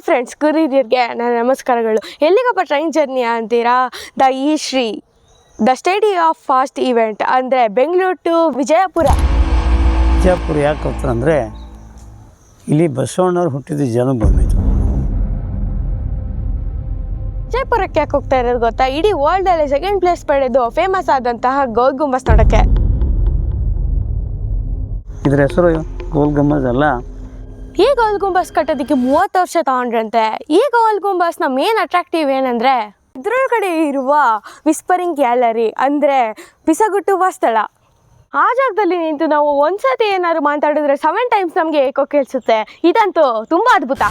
Hi friends ಕುರಿದಿರ್ಗೆ ನನ್ನ ನಮಸ್ಕಾರಗಳು. ಎಲ್ಲಿಗಪ್ಪ ಟ್ರೈನ್ ಜರ್ನಿ ಅಂತೀರಾ? ದ ಈ Shri the steady of fast event ಅಂದರೆ ಬೆಂಗಳೂರು ಟು ವಿಜಯಪುರ. ವಿಜಯಪುರ ಯಾಕೆ ಹೋಗ್ತಾರಂದರೆ ಇಲ್ಲಿ ಬಸವಣ್ಣವ್ರು ಹುಟ್ಟಿದ ಜನ್ಮಭೂಮಿ ಇದು ವಿಜಯಪುರಕ್ಕೆ ಯಾಕೆ ಹೋಗ್ತಾ ಇರೋದು ಗೊತ್ತಾ? ಇಡೀ ವರ್ಲ್ಡಲ್ಲಿ ಸೆಕೆಂಡ್ ಪ್ಲೇಸ್ ಪಡೆದು ಫೇಮಸ್ ಆದಂತಹ ಗೋಲ್ ಗುಂಬಸ್ ನೋಡೋಕ್ಕೆ. ಇದ್ರ ಹೆಸರು ಗೋಲ್ ಗುಂಬಸ್ ಅಲ್ಲ ಈ ಗೋಲ್ ಗುಂಬಸ್ ಕಟ್ಟೋದಕ್ಕೆ ಮೂವತ್ತು ವರ್ಷ ತಗೊಂಡ್ರಂತೆ. ಈ ಗೋಲ್ನ ಮೇನ್ ಅಟ್ರಾಕ್ಟಿವ್ ಏನಂದರೆ ಇದ್ರೊಳಗಡೆ ಇರುವ ವಿಸ್ಪರಿಂಗ್ ಗ್ಯಾಲರಿ ಅಂದರೆ ಬಿಸಗುಟ್ಟುವ ಸ್ಥಳ. ಆ ಜಾಗದಲ್ಲಿ ನಿಂತು ನಾವು ಒಂದ್ಸತಿ ಏನಾದ್ರು ಮಾತಾಡಿದ್ರೆ ಸೆವೆನ್ ಟೈಮ್ಸ್ ನಮಗೆ ಏಕೋ ಕೇಳಿಸುತ್ತೆ. ಇದಂತೂ ತುಂಬ ಅದ್ಭುತ.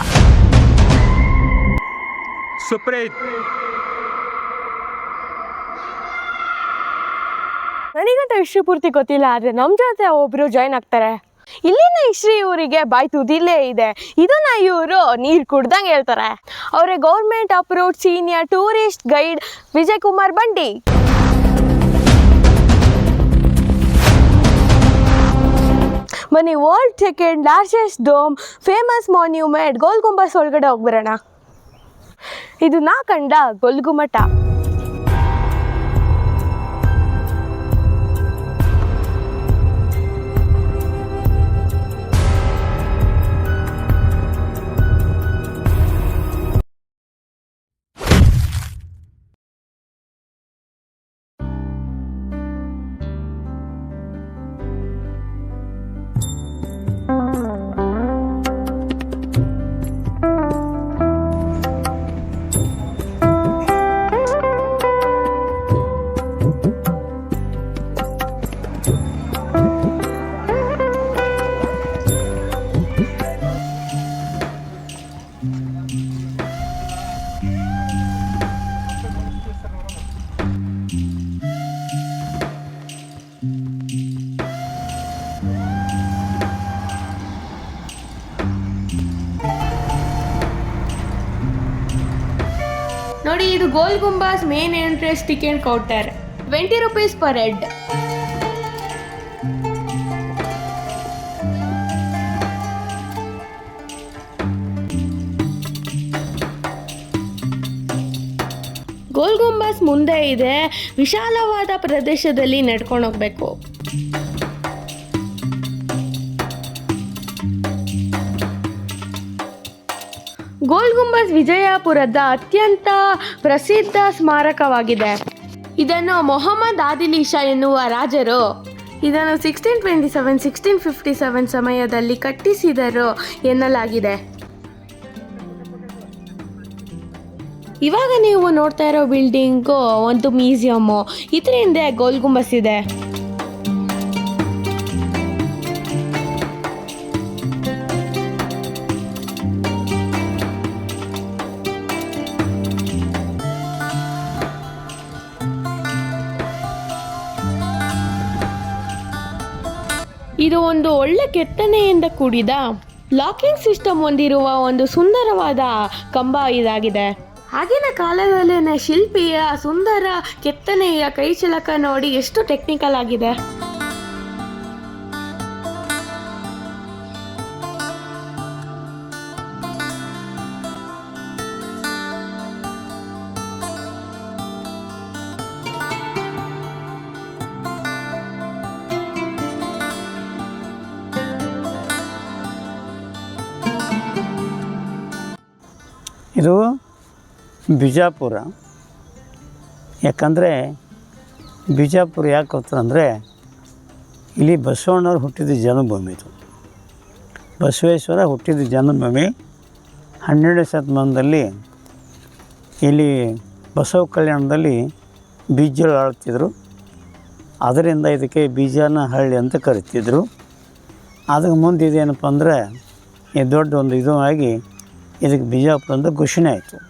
ಸುಪ್ರೀತ್. ನನಗಂತೂ ಹಿಸ್ಟ್ರಿ ಪೂರ್ತಿ ಗೊತ್ತಿಲ್ಲ ಆದರೆ ನಮ್ಮ ಜೊತೆ ಒಬ್ಬರು ಜಾಯ್ನ್ ಆಗ್ತಾರೆ. ಇಲ್ಲಿನ ಶ್ರೀ ಇವರಿಗೆ ಬಾಯಿ ತುದಿಲೇ ಇದೆ. ಇದನ್ನ ಇವರು ನೀರು ಕುಡ್ದಂಗೆ ಹೇಳ್ತಾರೆ. ಅವರೇ government approved senior tourist guide Vijay Kumar Bandi. ಬನ್ನಿ world second largest dome famous monument Golgumbaz ಒಳಗಡೆ ಹೋಗ್ಬರೋಣ. ಇದು ನಾ ಕಂಡ Golgummata. Gol Gumbaz main entrance ticket counter twenty rupees per head Gol Gumbaz ಮುಂದೆ ಇದೆ. ವಿಶಾಲವಾದ ಪ್ರದೇಶದಲ್ಲಿ ನಡ್ಕೊಂಡು ಹೋಗ್ಬೇಕು. ಗೋಲ್ ಗುಂಬಜ್ ವಿಜಯಪುರದ ಅತ್ಯಂತ ಪ್ರಸಿದ್ಧ ಸ್ಮಾರಕವಾಗಿದೆ. ಇದನ್ನು ಮೊಹಮ್ಮದ್ ಆದಿಲ್ ಇಶಾ ಎನ್ನುವ ರಾಜರು ಇದನ್ನು sixteen twenty seven sixteen fifty seven ಸಮಯದಲ್ಲಿ ಕಟ್ಟಿಸಿದರು ಎನ್ನಲಾಗಿದೆ. ಇವಾಗ ನೀವು ನೋಡ್ತಾ ಇರೋ ಬಿಲ್ಡಿಂಗು ಒಂದು ಮ್ಯೂಸಿಯಮ್ಮು ಇದರಿಂದ ಹಿಂದೆ ಗೋಲ್ ಗುಂಬಸ್ ಇದೆ. ಇದು ಒಂದು ಒಳ್ಳೆ ಕೆತ್ತನೆಯಿಂದ ಕೂಡಿದ ಲಾಕಿಂಗ್ ಸಿಸ್ಟಮ್ ಹೊಂದಿರುವ ಒಂದು ಸುಂದರವಾದ ಕಂಬ ಇದಾಗಿದೆ. ಆಗಿನ ಕಾಲದಲ್ಲಿನ ಶಿಲ್ಪಿಯ ಸುಂದರ ಕೆತ್ತನೆಯ ಕೈಚಳಕ ನೋಡಿ ಎಷ್ಟು ಟೆಕ್ನಿಕಲ್ ಆಗಿದೆ. ಇದು ಬಿಜಾಪುರ. ಯಾಕಂದರೆ ಬಿಜಾಪುರ ಯಾಕೆ ಹೋಗ್ತಾರಂದರೆ ಇಲ್ಲಿ ಬಸವಣ್ಣವ್ರು ಹುಟ್ಟಿದ ಜನ್ಮಭೂಮಿ ಇದು. ಬಸವೇಶ್ವರ ಹುಟ್ಟಿದ ಜನ್ಮಭೂಮಿ ಹನ್ನೆರಡನೇ ಶತಮಾನದಲ್ಲಿ ಇಲ್ಲಿ ಬಸವ ಕಲ್ಯಾಣದಲ್ಲಿ ಬೀಜಗಳು ಆಳ್ತಿದ್ರು ಅದರಿಂದ ಇದಕ್ಕೆ ಬೀಜನ ಹಳ್ಳಿ ಅಂತ ಕರಿತಿದ್ರು. ಅದಕ್ಕೆ ಮುಂದೆ ಇದೇನಪ್ಪ ಅಂದರೆ ದೊಡ್ಡ ಒಂದು ಇದು ಆಗಿ ಇದಕ್ಕೆ ಬಿಜಾಪುರ ಅಂತ ಘೋಷಣೆ ಆಯಿತು.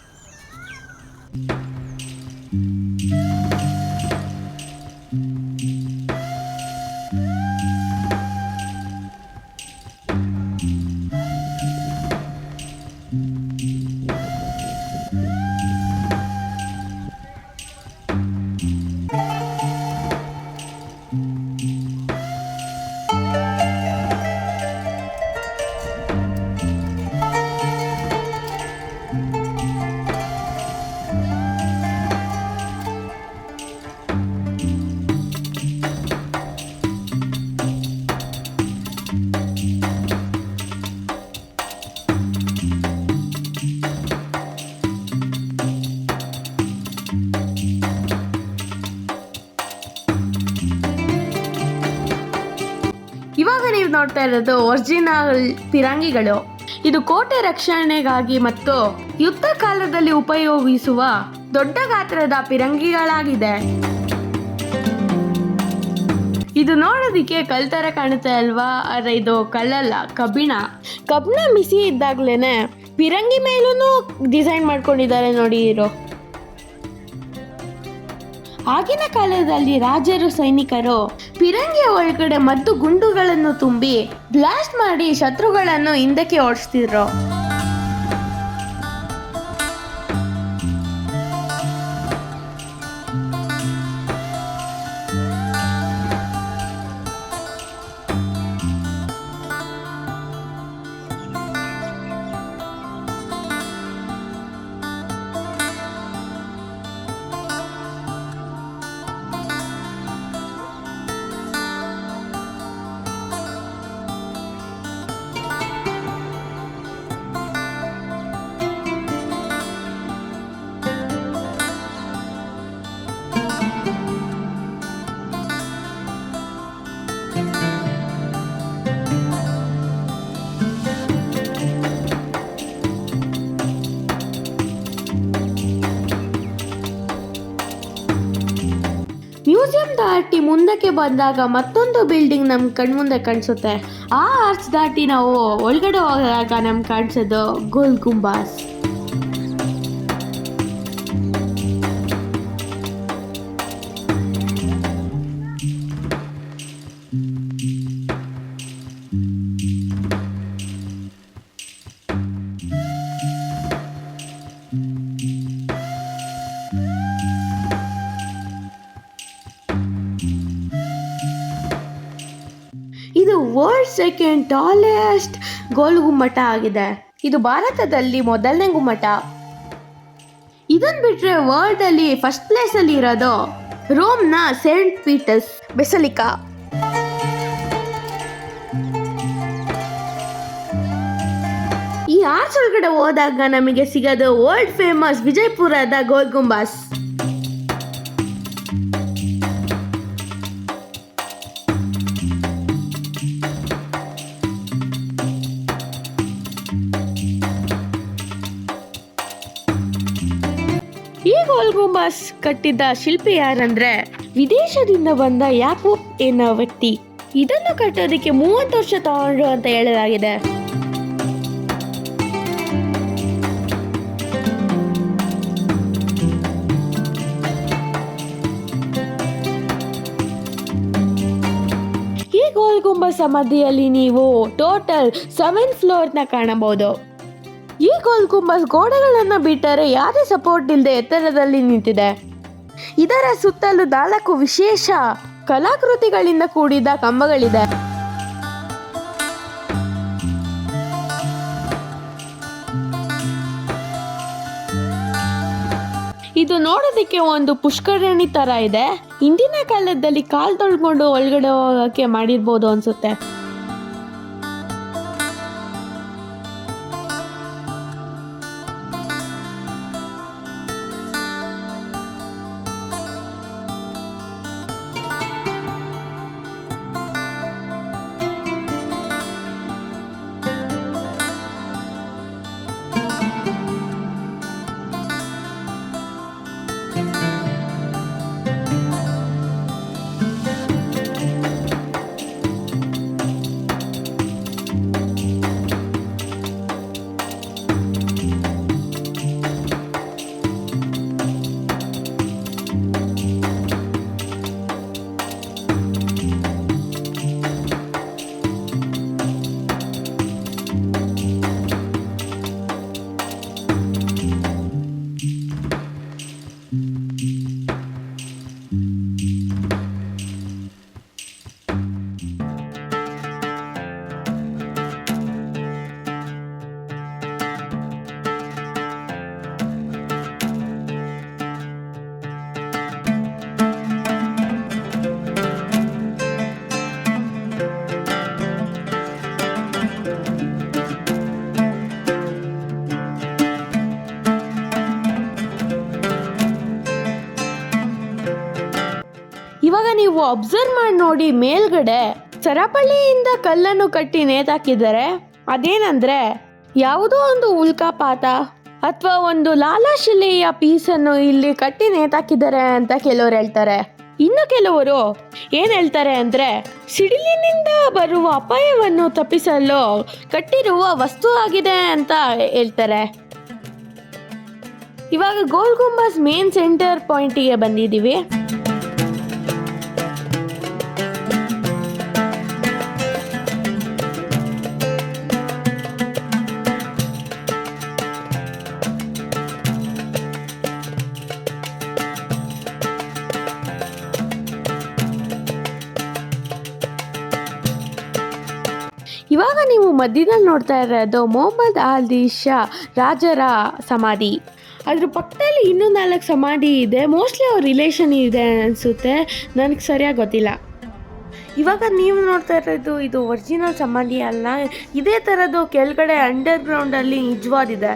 ನೋಡ್ತಾ ಇರೋದು ಒರಿಜಿನಲ್ ಪಿರಂಗಿಗಳು ಇದು ಕೋಟೆ ರಕ್ಷಣೆಗಾಗಿ ಮತ್ತು ಯುದ್ಧ ಕಾಲದಲ್ಲಿ ಉಪಯೋಗಿಸುವ ದೊಡ್ಡ ಗಾತ್ರದ ಪಿರಂಗಿಗಳಾಗಿದೆ. ಇದು ನೋಡೋದಿಕ್ಕೆ ಕಲ್ ತರ ಕಾಣುತ್ತೆ ಅಲ್ವಾ? ಆದರೆ ಇದು ಕಲ್ಲಲ್ಲ, ಕಬ್ಬಿಣ. ಕಬ್ಬಿಣ ಮಿಸಿ ಇದ್ದಾಗ್ಲೇನೆ ಪಿರಂಗಿ ಮೇಲೂ ಡಿಸೈನ್ ಮಾಡ್ಕೊಂಡಿದ್ದಾರೆ ನೋಡಿ ಇರೋ ಆಗಿನ ಕಾಲದಲ್ಲಿ ರಾಜರು ಸೈನಿಕರು ಪಿರಂಗಿಯ ಒಳಗಡೆ ಮದ್ದು ಗುಂಡುಗಳನ್ನು ತುಂಬಿ ಬ್ಲಾಸ್ಟ್ ಮಾಡಿ ಶತ್ರುಗಳನ್ನು ಹಿಂದಕ್ಕೆ ಓಡಿಸ್ತಿದ್ರು. ಮ್ಯೂಸಿಯಂ ದಾಟಿ ಮುಂದಕ್ಕೆ ಬಂದಾಗ ಮತ್ತೊಂದು ಬಿಲ್ಡಿಂಗ್ ನಮ್ ಕಣ್ಮುಂದೆ ಕಾಣಿಸುತ್ತೆ. ಆ ಆರ್ಚ್ ದಾಟಿ ನಾವು ಒಳಗಡೆ ಹೋದಾಗ ನಮ್ಗೆ ಕಾಣಿಸೋದು ಗೋಲ್ ಗುಂಬಾಸ್. ಸೆಕೆಂಡ್ ಟಾಲೆಸ್ಟ್ ಗೋಲ್ ಗುಮ್ಮಟ ಆಗಿದೆ. ಇದು ಭಾರತದಲ್ಲಿ ಮೊದಲನೇ ಗುಮ್ಮಟ. ಇದನ್ ಬಿಟ್ರೆ ವರ್ಲ್ಡ್ ಅಲ್ಲಿ ಫಸ್ಟ್ ಪ್ಲೇಸ್ ಅಲ್ಲಿ ಇರೋದು ನ ಸೇಂಟ್ ಪೀಟರ್ಸ್, ಬೆಸಲಿಕಾ. ಈ ಆರ್ಚ್ ಒಳಗಡೆ ಹೋದಾಗ ನಮಗೆ ಸಿಗೋದು ವರ್ಲ್ಡ್ ಫೇಮಸ್ ವಿಜಯಪುರದ ಗೋಲ್ ಗುಂಬಾಸ್. ಈ ಕಟ್ಟಿದ ಶಿಲ್ಪಿ ಯಾರಂದ್ರೆ ವಿದೇಶದಿಂದ ಬಂದ ಯಾಕೂಬ್ ಎನ್ನೋ ವ್ಯಕ್ತಿ. ಇದನ್ನು ಕಟ್ಟೋದಕ್ಕೆ ಮೂವತ್ತು ವರ್ಷ ತಗೊಂಡ್ರು ಅಂತ ಹೇಳಲಾಗಿದೆ. ಈ ಗೋಲ್ ಸಮಾಧಿಯಲ್ಲಿ ನೀವು ಟೋಟಲ್ ಸೆವೆನ್ ಫ್ಲೋರ್ನ ಕಾಣಬಹುದು. ಈ ಗೋಲ್ ಗುಂಬಸ್ ಗೋಡೆಗಳನ್ನು ಬಿಟ್ಟರೆ ಯಾವುದೇ ಸಪೋರ್ಟ್ ಇಲ್ಲದೆ ಎತ್ತರದಲ್ಲಿ ನಿಂತಿದೆ? ಇದರ ಸುತ್ತಲೂ ನಾಲ್ಕು ವಿಶೇಷ ಕಲಾಕೃತಿಗಳಿಂದ ಕೂಡಿದ ಕಂಬಗಳಿದೆ. ಇದು ನೋಡೋದಕ್ಕೆ ಒಂದು ಪುಷ್ಕರಣಿ ತರ ಇದೆ. ಇಂದಿನ ಕಾಲದಲ್ಲಿ ಕಾಲ್ ತೊಳ್ಕೊಂಡು ಒಳಗಡೆ ಹೋಗಕ್ಕೆ ಮಾಡಿರ್ಬೋದು ಅನ್ಸುತ್ತೆ. ಅಬ್ಸರ್ವ್ ಮಾಡಿ ನೋಡಿ ಮೇಲ್ಗಡೆ ಸರಪಳಿಯಿಂದ ಕಲ್ಲನ್ನು ಕಟ್ಟಿ ನೇತಾಕಿದ್ದಾರೆ ಅದೇನಂದ್ರೆ ಯಾವುದೋ ಒಂದು ಉಲ್ಕಾಪಾತ ಅಥವಾ ಒಂದು ಲಾಲಾಶಿಲೆಯ ಪೀಸನ್ನು ಇಲ್ಲಿ ಕಟ್ಟಿ ನೇತಾಕಿದ್ದಾರೆ ಅಂತ ಕೆಲವರು ಹೇಳ್ತಾರೆ. ಇನ್ನು ಕೆಲವರು ಏನ್ ಹೇಳ್ತಾರೆ ಅಂದ್ರೆ ಸಿಡಿಲಿನಿಂದ ಬರುವ ಅಪಾಯವನ್ನು ತಪ್ಪಿಸಲು ಕಟ್ಟಿರುವ ವಸ್ತು ಆಗಿದೆ ಅಂತ ಹೇಳ್ತಾರೆ. ಇವಾಗ ಗೋಲ್ ಗುಂಬಸ್ ಮೇನ್ ಸೆಂಟರ್ ಪಾಯಿಂಟಿಗೆ ಬಂದಿದ್ದೀವಿ. ಇವಾಗ ನೀವು ಮಧ್ಯದಲ್ಲಿ ನೋಡ್ತಾ ಇರೋದು ಮೊಹಮ್ಮದ್ ಆಲ್ದಿ ಶಾ ರಾಜರ ಸಮಾಧಿ. ಅದ್ರ ಪಕ್ಕದಲ್ಲಿ ಇನ್ನೂ ನಾಲ್ಕು ಸಮಾಧಿ ಇದೆ. ಮೋಸ್ಟ್ಲಿ ಅವ್ರ ರಿಲೇಷನ್ ಇದೆ ಅನಿಸುತ್ತೆ. ನನಗೆ ಸರಿಯಾಗಿ ಗೊತ್ತಿಲ್ಲ. ಇವಾಗ ನೀವು ನೋಡ್ತಾ ಇರೋದು ಇದು ಒರಿಜಿನಲ್ ಸಮಾಧಿ ಅಲ್ಲ. ಇದೇ ಥರದ್ದು ಕೆಳಗಡೆ ಅಂಡರ್ ಗ್ರೌಂಡಲ್ಲಿ ನಿಜವಾದಿದೆ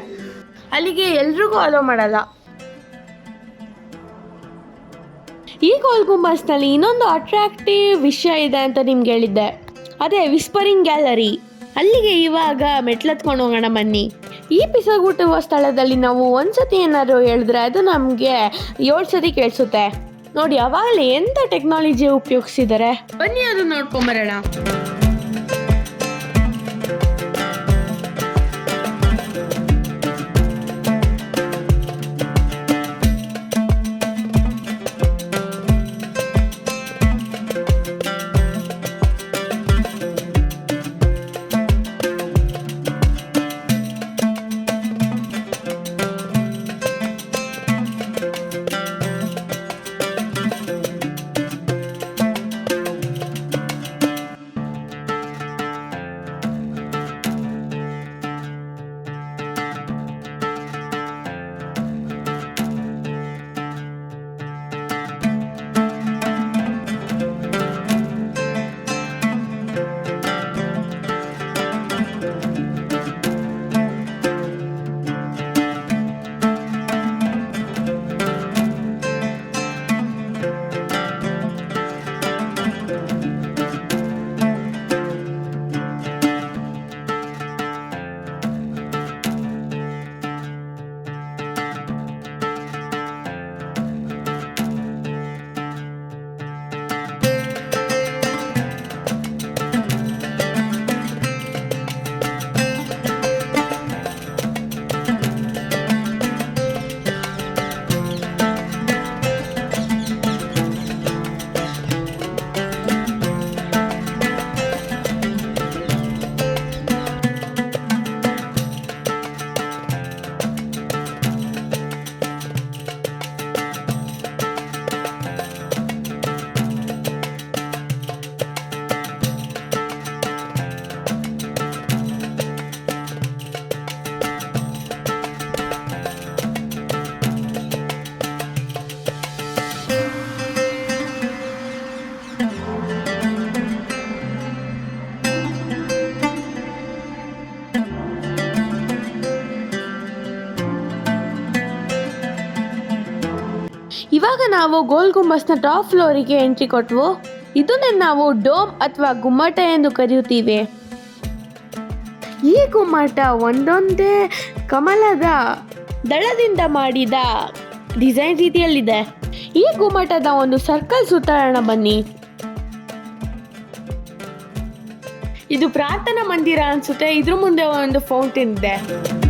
ಅಲ್ಲಿಗೆ ಎಲ್ರಿಗೂ ಅಲೋ ಮಾಡಲ್ಲ. ಈ ಗೋಲ್ ಗುಂಬಸ್ನಲ್ಲಿ ಇನ್ನೊಂದು ಅಟ್ರಾಕ್ಟಿವ್ ವಿಷಯ ಇದೆ ಅಂತ ನಿಮ್ಗೆ ಹೇಳಿದ್ದೆ. ಅದೇ ವಿಸ್ಪರಿಂಗ್ ಗ್ಯಾಲರಿ ಅಲ್ಲಿಗೆ ಇವಾಗ ಮೆಟ್ಲತ್ಕೊಂಡು ಹೋಗೋಣ ಬನ್ನಿ. ಈ ಪಿಸಗುಟ್ಟುವ ಸ್ಥಳದಲ್ಲಿ ನಾವು ಒಂದ್ಸತಿ ಏನಾದ್ರು ಹೇಳಿದ್ರೆ ಅದು ನಮಗೆ ಏಳು ಸತಿ ಕೇಳಿಸುತ್ತೆ. ನೋಡಿ, ಅವಾಗಲೇ ಎಂಥ ಟೆಕ್ನಾಲಜಿ ಉಪಯೋಗಿಸಿದ್ದಾರೆ ಬನ್ನಿ ಅದು ನೋಡ್ಕೊಂಬರೋಣ ನಾವು ಗೋಲ್ ಗುಂಬಸ್ನ ಟಾಪ್ ಫ್ಲೋರಿಗೆ ಎಂಟ್ರಿ ಕೊಟ್ವು? ಇದನ್ನೇ ನಾವು ಡೋಮ್ ಅಥವಾ ಗುಮ್ಮಟ ಎಂದು ಕರೆಯುತ್ತೀವಿ. ಈ ಗುಮ್ಮಟ ಒಂದೊಂದೇ ಕಮಲದ ದಳದಿಂದ ಮಾಡಿದ ಡಿಸೈನ್ ರೀತಿಯಲ್ಲಿದೆ. ಈ ಗುಮ್ಮಟದ ಒಂದು ಸರ್ಕಲ್ ಸುತ್ತಾಡೋಣ ಬನ್ನಿ. ಇದು ಪ್ರಾರ್ಥನಾ ಮಂದಿರ ಅನ್ಸುತ್ತೆ. ಇದ್ರ ಮುಂದೆ ಒಂದು ಫೌಂಟೇನ್ ಇದೆ.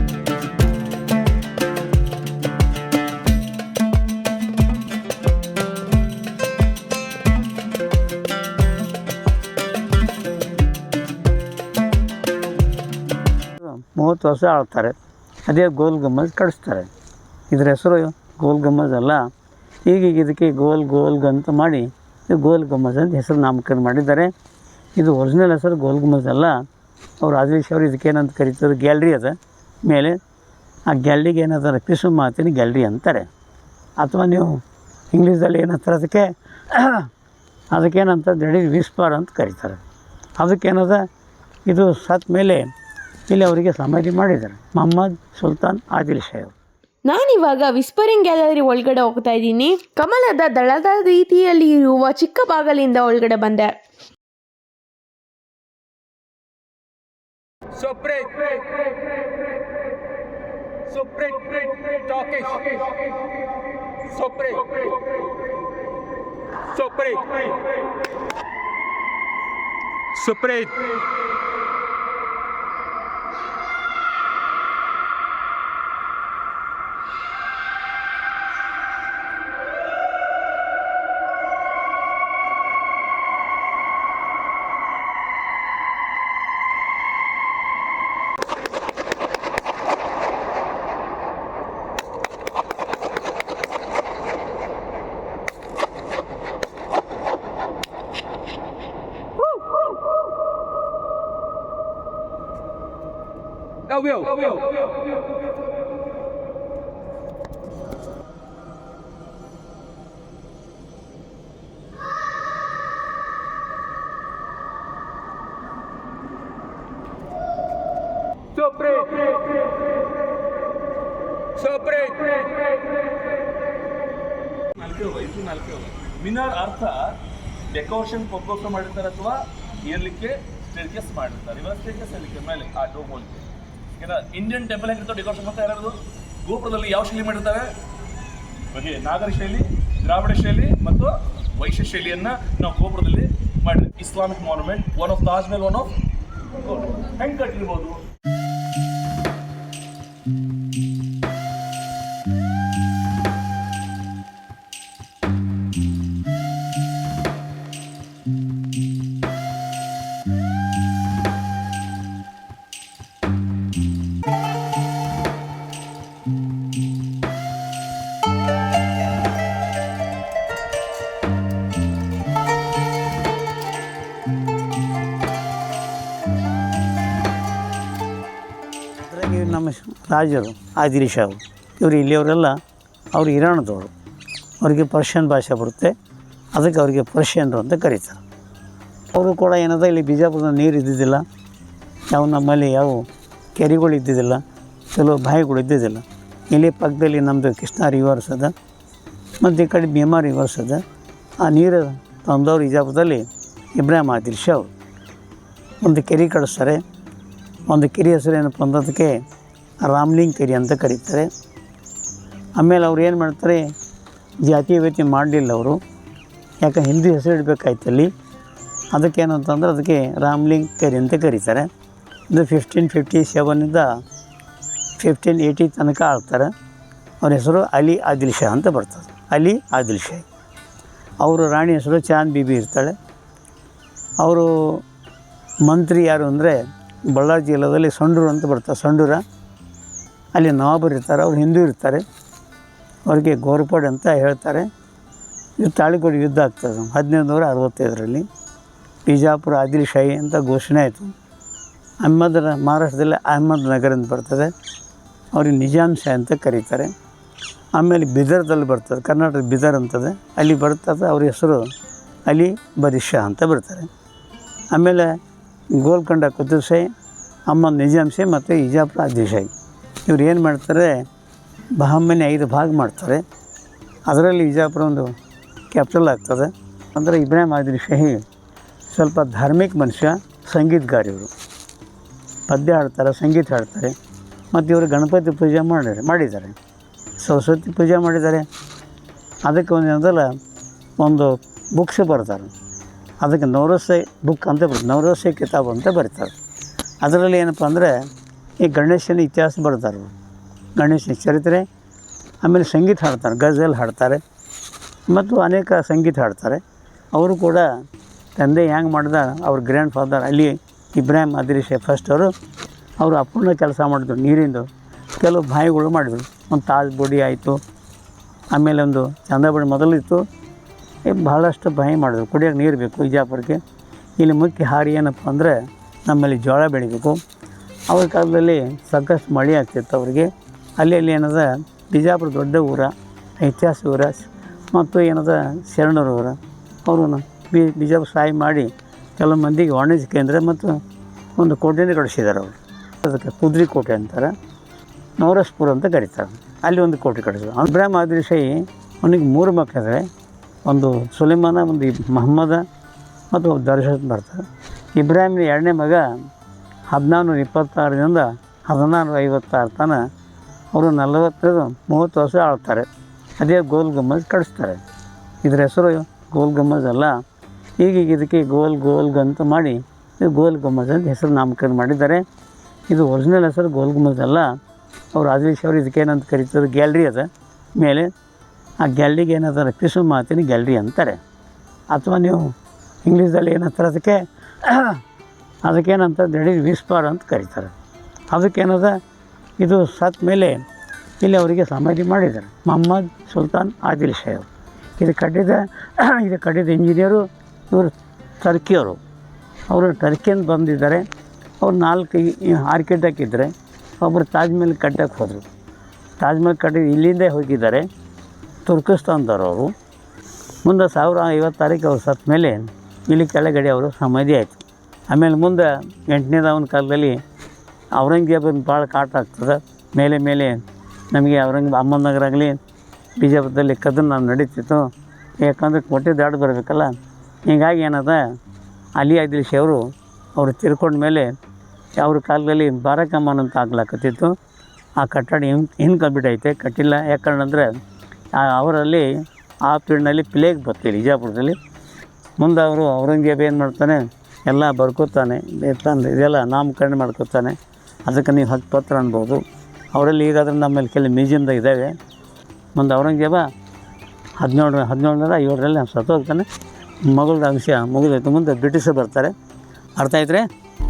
ಮೂವತ್ತು ವರ್ಷ ಆಳ್ತಾರೆ. ಅದೇ ಗೋಲ್ ಗಮ್ಮಜ್ ಕಳಿಸ್ತಾರೆ ಇದ್ರ ಹೆಸರು ಗೋಲ್ ಗಮ್ಮಜ್ ಅಲ್ಲ. ಈಗೀಗ ಇದಕ್ಕೆ ಗೋಲ್ ಗೋಲ್ ಅಂತ ಮಾಡಿ ಇದು ಗೋಲ್ ಗುಮ್ಮಜ್ ಅಂತ ಹೆಸರು ನಾಮಕರಣ ಮಾಡಿದ್ದಾರೆ. ಇದು ಒರಿಜಿನಲ್ ಹೆಸರು ಗೋಲ್ ಗುಮ್ಮಜ್ ಅಲ್ಲ. ಅವ್ರು ರಾಜೇಶ್ ಅವರು ಇದಕ್ಕೇನಂತ ಕರೀತಾರೆ, ಗ್ಯಾಲ್ರಿ ಅದ. ಮೇಲೆ ಆ ಗ್ಯಾಲ್ರಿಗೆ ಏನಂತಾರೆ ಪಿಸು ಮಾತಿನ ಗ್ಯಾಲ್ರಿ ಅಂತಾರೆ. ಅಥವಾ ನೀವು ಇಂಗ್ಲೀಷಲ್ಲಿ ಏನಂತಾರೆ ಅದಕ್ಕೆ ಅದಕ್ಕೇನಂತ ದಡಿ ವಿಸ್ಪಾರ್ ಅಂತ ಕರೀತಾರೆ. ಅದಕ್ಕೇನದ ಇದು ಸತ್ ಮೇಲೆ ಇಲ್ಲಿ ಅವರಿಗೆ ಸಮಾಧಿ ಮಾಡಿದ್ದಾರೆ. ಮೊಹಮ್ಮದ್ ಸುಲ್ತಾನ್ ಆದಿಲ್ ಶಾಹ್ ನಾನಿವಾಗ ವಿಸ್ಪರಿಂಗ್ ಗ್ಯಾಲರಿ ಒಳಗಡೆ ಹೋಗ್ತಾ ಇದ್ದೀನಿ. ಕಮಲದ ದಳದ ರೀತಿಯಲ್ಲಿ ಇರುವ ಚಿಕ್ಕ ಬಾಗಲಿಂದ ಒಳಗಡೆ ಬಂದೆ. Suprit. ಡೆಕೋರೇಷನ್ ಪರ್ಪೋಸ್ ಮಾಡಿರ್ತಾರೆ ಅಥವಾ ಏರ್ಲಿಕ್ಕೆ ಸ್ಟೇರ್ಕೇಸ್ ಮಾಡಿರ್ತಾರೆ. ಇವಾಗ ಸ್ಟೇರ್ಕೇಸ್ ಏರ್ಲಿಕ್ಕೆ ಮೇಲೆ, ಆ ಡೋಮ್ ಹೋಲಿಕೆ ಯಾಕಂದ್ರೆ ಇಂಡಿಯನ್ ಟೆಂಪಲ್ ಹೇಗಿರ್ತವೆ ಡೆಕೋರೇಷನ್ ಮಾಡ್ತಾ ಯಾರು ಗೋಪುರದಲ್ಲಿ ಯಾವ ಶೈಲಿ ಮಾಡಿರ್ತಾರೆ? ಬಗೆ ನಾಗರ ಶೈಲಿ, ದ್ರಾವಿಡ ಶೈಲಿ ಮತ್ತು ವೈಶ್ಯ ಶೈಲಿಯನ್ನ ನಾವು ಗೋಪುರದಲ್ಲಿ ಮಾಡಿದ್ವಿ Islamic monument one of Taj ಮೇಲೆ ಒನ್ ಆಫ್ ಹೆಂಗೆ ಕಟ್ಟಿರ್ಬೋದು ನಮ್ಮ ರಾಜರು ಆದಿಲ್ ಶಾಹು, ಇವರು ಇಲ್ಲಿಯವರೆಲ್ಲ ಅವರು ಇರಾಣದವರು ಅವರಿಗೆ ಪರ್ಷಿಯನ್ ಭಾಷೆ ಬರುತ್ತೆ. ಅದಕ್ಕೆ ಅವರಿಗೆ ಪರ್ಷಿಯನ್ರು ಅಂತ ಕರೀತಾರೆ. ಅವರು ಕೂಡ ಏನದ, ಇಲ್ಲಿ ಬಿಜಾಪುರದ ನೀರು ಇದ್ದಿದ್ದಿಲ್ಲ. ಯಾವ ನಮ್ಮಲ್ಲಿ ಯಾವ ಕೆರೆಗಳು ಇದ್ದಿದ್ದಿಲ್ಲ. ಕೆಲವು ಬಾಯಿಗಳು ಇದ್ದಿದ್ದಿಲ್ಲ. ಇಲ್ಲಿ ಪಕ್ಕದಲ್ಲಿ ನಮ್ಮದು ಕೃಷ್ಣ ರಿವರ್ಸ್ ಅದ. ಮತ್ತು ಈ ಕಡೆ ಭೀಮಾ ರಿವರ್ಸ್ ಅದ. ಆ ನೀರು ತಂದವರು ಇಜಾಪುರದಲ್ಲಿ ಇಬ್ರಾಹಿಂ ಆದಿಲ್ ಶಾ ಅವರು ಒಂದು ಕೆರೆ ಕಳಿಸ್ತಾರೆ. ಒಂದು ಕೆರೆ ಹೆಸರು ಏನಪ್ಪ ಅಂದದಕ್ಕೆ ರಾಮ್ಲಿಂಗ್ ಕೆರೆ ಅಂತ ಕರೀತಾರೆ. ಆಮೇಲೆ ಅವ್ರು ಏನು ಮಾಡ್ತಾರೆ ಜಾತಿ ವ್ಯತಿ ಮಾಡಲಿಲ್ಲ ಅವರು. ಯಾಕೆ, ಹಿಂದಿ ಹೆಸರು ಇಡಬೇಕಾಯ್ತು ಅಲ್ಲಿ. ಅದಕ್ಕೆ ಅಂತಂದ್ರೆ ಅದಕ್ಕೆ ರಾಮ್ಲಿಂಗ್ ಕೆರೆ ಅಂತ ಕರೀತಾರೆ. ಇದು ಫಿಫ್ಟೀನ್ ಫಿಫ್ಟಿ ಸೆವೆನಿಂದ ಫಿಫ್ಟೀನ್ ಏಯ್ಟಿ ತನಕ ಆಳ್ತಾರೆ. ಅವ್ರ ಹೆಸರು ಅಲಿ ಆದಿಲ್ ಶಾ ಅಂತ ಬರ್ತದೆ. ಅಲಿ ಆದಿಲ್ ಶಾ. ಅವರು ರಾಣಿ ಹೆಸರು ಚಾಂದ್ ಬೀಬಿ ಇರ್ತಾಳೆ. ಅವರು ಮಂತ್ರಿ ಯಾರು ಅಂದರೆ ಬಳ್ಳಾರಿ ಜಿಲ್ಲೆಯಲ್ಲಿ ಸಂಡೂರು ಅಂತ ಬರ್ತಾರೆ ಸಂಡೂರ. ಅಲ್ಲಿ ನವಾಬರು ಇರ್ತಾರೆ, ಅವ್ರು ಹಿಂದೂ ಇರ್ತಾರೆ. ಅವರಿಗೆ ಗೋರ್ಪಾಡ್ ಅಂತ ಹೇಳ್ತಾರೆ. ಇದು ತಾಳಿಕೋಡಿ ಯುದ್ಧ ಆಗ್ತದೆ ಹದಿನೈದು ನೂರ ಅರವತ್ತೈದರಲ್ಲಿ ಬಿಜಾಪುರ ಆದಿಲ್ ಶಾಹಿ ಅಂತ ಘೋಷಣೆ ಆಯಿತು. ಅಹ್ಮದ್ ಮಹಾರಾಷ್ಟ್ರದಲ್ಲಿ ಅಹ್ಮದ್ ನಗರ ಅಂತ ಬರ್ತದೆ. ಅವ್ರಿಗೆ ನಿಜಾಮ್ ಶಾಹಿ ಅಂತ ಕರೀತಾರೆ. ಆಮೇಲೆ ಬಿದರ್ದಲ್ಲಿ ಬರ್ತದೆ ಕರ್ನಾಟಕ ಬಿದರ್ ಅಂತದೆ. ಅಲ್ಲಿ ಬರ್ತದೆ, ಅವ್ರ ಹೆಸರು ಅಲಿ ಶಾ ಅಂತ ಬರ್ತಾರೆ ಆಮೇಲೆ ಗೋಲ್ಕೊಂಡ ಕುತುಬ್ ಅಮ್ಮ ನಿಜಾಂಶಿ ಮತ್ತು ಇಜಾಪುರ ಆದಿಲ್ ಶಾಹಿ. ಇವ್ರು ಏನು ಮಾಡ್ತಾರೆ, ಬಹಮ್ಮನೆ ಐದು ಭಾಗ ಮಾಡ್ತಾರೆ. ಅದರಲ್ಲಿ ಇಜಾಪುರ ಒಂದು ಕ್ಯಾಪಿಟಲ್ ಆಗ್ತದೆ. ಅಂದರೆ ಇಬ್ರಾಹಿಂ ಆದಿಲ್ ಶಾಹಿ ಸ್ವಲ್ಪ ಧಾರ್ಮಿಕ ಮನುಷ್ಯ, ಸಂಗೀತಗಾರ ಇವರು. ಪದ್ಯ ಹಾಡ್ತಾರೆ, ಸಂಗೀತ ಹಾಡ್ತಾರೆ. ಮತ್ತು ಇವರು ಗಣಪತಿ ಪೂಜೆ ಮಾಡಿದರೆ ಮಾಡಿದ್ದಾರೆ. ಸರಸ್ವತಿ ಪೂಜೆ ಮಾಡಿದ್ದಾರೆ. ಅದಕ್ಕೆ ಒಂದು ಏನದಲ್ಲ, ಒಂದು ಬುಕ್ಸ್ ಬರ್ತಾರೆ. ಅದಕ್ಕೆ ನವರಸೆ ಬುಕ್ ಅಂತ ಬರ್ತದೆ ನವರಸೆ ಕಿತಾಬ್ ಅಂತ ಬರೀತಾರೆ. ಅದರಲ್ಲಿ ಏನಪ್ಪ ಅಂದರೆ ಈ ಗಣೇಶನ ಇತಿಹಾಸ ಬರ್ತಾರೆ. ಗಣೇಶನ ಚರಿತ್ರೆ, ಆಮೇಲೆ ಸಂಗೀತ ಹಾಡ್ತಾರೆ, ಗಜಲ್ ಹಾಡ್ತಾರೆ, ಮತ್ತು ಅನೇಕ ಸಂಗೀತ ಹಾಡ್ತಾರೆ. ಅವರು ಕೂಡ ತಂದೆ ಹ್ಯಾಂಗೆ ಮಾಡ್ದ, ಅವ್ರ ಗ್ರ್ಯಾಂಡ್ ಫಾದರ್ ಅಲ್ಲಿ ಇಬ್ರಾಹಿಂ ಅದಿರಿಶೆ ಫಸ್ಟ್ ಅವರು ಅವರು ಅಪೂರ್ಣ ಕೆಲಸ ಮಾಡಿದ್ರು ನೀರಿಂದು. ಕೆಲವು ಬಾಯಿಗಳು ಮಾಡಿದರು. ಒಂದು ತಾಜ್ ಬುಡಿ ಆಯಿತು. ಆಮೇಲೆ ಒಂದು ಚಂದಬಡಿ ಮೊದಲಿತ್ತು. ಭಾಳಷ್ಟು ಭಯ ಮಾಡಿದ್ರು. ಕುಡಿಯೋಕೆ ನೀರು ಬೇಕು ವಿಜಾಪುರಕ್ಕೆ ಇಲ್ಲಿ ಮುಖ್ಯ ಹಾರಿ ಏನಪ್ಪ ಅಂದರೆ ನಮ್ಮಲ್ಲಿ ಜೋಳ ಬೆಳಿಬೇಕು. ಅವ್ರ ಕಾಲದಲ್ಲಿ ಸಾಕಷ್ಟು ಮಳೆ ಆಗ್ತಿತ್ತು ಅವರಿಗೆ. ಅಲ್ಲಿ ಅಲ್ಲಿ ಏನದ, ಬಿಜಾಪುರ ದೊಡ್ಡ ಊರ ಇತಿಹಾಸ ಊರ, ಮತ್ತು ಏನದ, ಶರಣರ ಊರ. ಅವರು ಬಿ, ಬಿಜಾಪುರ ಸಹಾಯ ಮಾಡಿ ಕೆಲವು ಮಂದಿಗೆ ವಾಣಿಜ್ಯ ಕೇಂದ್ರ ಮತ್ತು ಒಂದು ಕೋಟೆಯಿಂದ ಕಳಿಸಿದ್ದಾರೆ ಅವರು. ಅದಕ್ಕೆ ಕುದ್ರಿ ಕೋಟೆ ಅಂತಾರೆ. ನವರಸ್ಪುರ ಅಂತ ಕರೀತಾರೆ. ಅಲ್ಲಿ ಒಂದು ಕೋಟೆ ಕಟ್ಟಿಸಿದ್ರು ಅಬ್ರಾಹ್ಮ ಆದಿಲ್ ಶಾಹಿ ಅವನಿಗೆ ಮೂರು ಮಕ್ಕಳಿದ್ದಾರೆ ಒಂದು ಸುಲಿಮಾನ, ಒಂದು ಮೊಹಮ್ಮದ ಮತ್ತು ದರ್ಶನ್ ಬರ್ತಾರೆ ಇಬ್ರಾಹಿಮ್ನ ಎರಡನೇ ಮಗ ಹದಿನಾರು ಇಪ್ಪತ್ತಾರರಿಂದ ಹದಿನಾರು ಐವತ್ತಾರು ತನ ಅವರು ನಲವತ್ತೈದು ಮೂವತ್ತು ವರ್ಷ ಆಳ್ತಾರೆ. ಅದೇ ಗೋಲ್ ಗುಮ್ಮಜ್ ಕಳಿಸ್ತಾರೆ. ಇದ್ರ ಹೆಸರು ಗೋಲ್ ಗುಮ್ಮಜ್ ಅಲ್ಲ. ಈಗೀಗ ಇದಕ್ಕೆ ಗೋಲ್ ಗೋಲ್ ಅಂತ ಮಾಡಿ ಇದು ಗೋಲ್ ಗುಮ್ಮಜ್ ಅಂತ ಹೆಸರು ನಾಮಕರಣ ಮಾಡಿದ್ದಾರೆ. ಇದು ಒರಿಜಿನಲ್ ಹೆಸರು ಗೋಲ್ ಗುಮ್ಮಜ್ ಅಲ್ಲ. ಅವ್ರು ರಾಜೇಶ್ ಅವರು ಇದಕ್ಕೇನಂತ ಕರೀತಾರೆ, ಗ್ಯಾಲ್ರಿ ಅದ. ಮೇಲೆ ಆ ಗ್ಯಾಲ್ರಿಗೆ ಏನಂತಾರೆ ಪಿಸು ಮಾತಿನ ಗ್ಯಾಲ್ರಿ ಅಂತಾರೆ. ಅಥವಾ ನೀವು ಇಂಗ್ಲೀಷಲ್ಲಿ ಏನಂತಾರೆ, ಅದಕ್ಕೆ ಅದಕ್ಕೇನಂತ ದಡಿ ವಿಸ್ಪಾರ್ ಅಂತ ಕರೀತಾರೆ. ಅದಕ್ಕೇನದ, ಇದು ಸತ್ ಮೇಲೆ ಇಲ್ಲಿ ಅವರಿಗೆ ಸಮಾಧಿ ಮಾಡಿದ್ದಾರೆ. ಮೊಹಮ್ಮದ್ ಸುಲ್ತಾನ್ ಆದಿಲ್ ಶೇವ್ ಇದು ಕಟ್ಟಿದ ಇದು ಕಟ್ಟಿದ ಇಂಜಿನಿಯರು, ಇವರು ಟರ್ಕಿಯವರು. ಅವರು ಟರ್ಕಿಯಿಂದ ಬಂದಿದ್ದಾರೆ. ಅವ್ರು ನಾಲ್ಕು ಆರ್ಕಿಟೆಕ್ಟ್ ಇದ್ದರೆ ಒಬ್ಬರು ತಾಜ್ ಮಹಲ್ ಕಟ್ಟಕ್ಕೆ ಹೋದರು. ತಾಜ್ ಮಹಲ್ ಕಟ್ಟಿ ಇಲ್ಲಿಂದೇ ಹೋಗಿದ್ದಾರೆ. ತುರ್ಕಿಸ್ತಾನ್ದವ್ರು ಮುಂದೆ ಸಾವಿರ ಐವತ್ತು ತಾರೀಕು ಅವ್ರು ಸತ್ತ ಮೇಲೆ ಇಲ್ಲಿ ಕೆಳಗಡೆ ಅವರು ಸಮಾಧಿ ಆಯಿತು. ಆಮೇಲೆ ಮುಂದೆ ಎಂಟನೇದವನ ಕಾಲದಲ್ಲಿ ಔರಂಗಜೇಬನ ಭಾಳ ಕಾಟ ಆಗ್ತದೆ. ಮೇಲೆ ಮೇಲೆ ನಮಗೆ ಔರಂಗ ಅಹಮದ್ನಗರ ಆಗಲಿ, ಬಿಜಾಪುರದಲ್ಲಿ ನಾವು ನಡೀತಿತ್ತು. ಯಾಕಂದ್ರೆ ಕೋಟೆ ದಾಡಿ ಬರಬೇಕಲ್ಲ. ಹೀಗಾಗಿ ಏನದ, ಅಲಿ ಆದಿಲ್ಶಿ ಅವರು ಅವರು ತಿರ್ಕೊಂಡ ಮೇಲೆ ಅವ್ರ ಕಾಲದಲ್ಲಿ ಬಾರಕಮ್ಮನ್ ಅಂತ ಆಗ್ಲಾಕತ್ತಿತ್ತು. ಆ ಕಟ್ಟಡ ಇನ್ ಇನ್ಕಂಪ್ಲೀಟ್ ಕಟ್ಟಿಲ್ಲ. ಯಾಕಂದ್ರೆ ಅವರಲ್ಲಿ ಆ ಪೀರಿಯಡ್ನಲ್ಲಿ ಪ್ಲೇಗ್ ಬರ್ತೀವಿ ಬಿಜಾಪುರದಲ್ಲಿ. ಮುಂದೆ ಅವರು ಔರಂಗಜೇಬ ಏನು ಮಾಡ್ತಾನೆ, ಎಲ್ಲ ಬರ್ಕೋತಾನೆ, ತಂದು ಇದೆಲ್ಲ ನಾಮಕರಣ ಮಾಡ್ಕೋತಾನೆ. ಅದಕ್ಕೆ ನೀವು ಹತ್ತು ಪತ್ರ ಅನ್ಬೋದು. ಅವರಲ್ಲಿ ಈಗಾದರೆ ನಮ್ಮಲ್ಲಿ ಕೆಲವು ಮ್ಯೂಸಿಯಮ್ದಾಗ ಇದ್ದಾವೆ. ಮುಂದೆ ಔರಂಗಜೇಬ ಹದಿನೇಳು ಹದಿನೇಳರ ಏಳರಲ್ಲಿ ಸತ್ತೋಗ್ತಾನೆ. ಮಗಳ ಅಂಶ ಮುಗಿದೋಯ್ತು. ಮುಂದೆ ಬ್ರಿಟಿಷರು ಬರ್ತಾರೆ. ಅರ್ಥ ಆಯ್ತು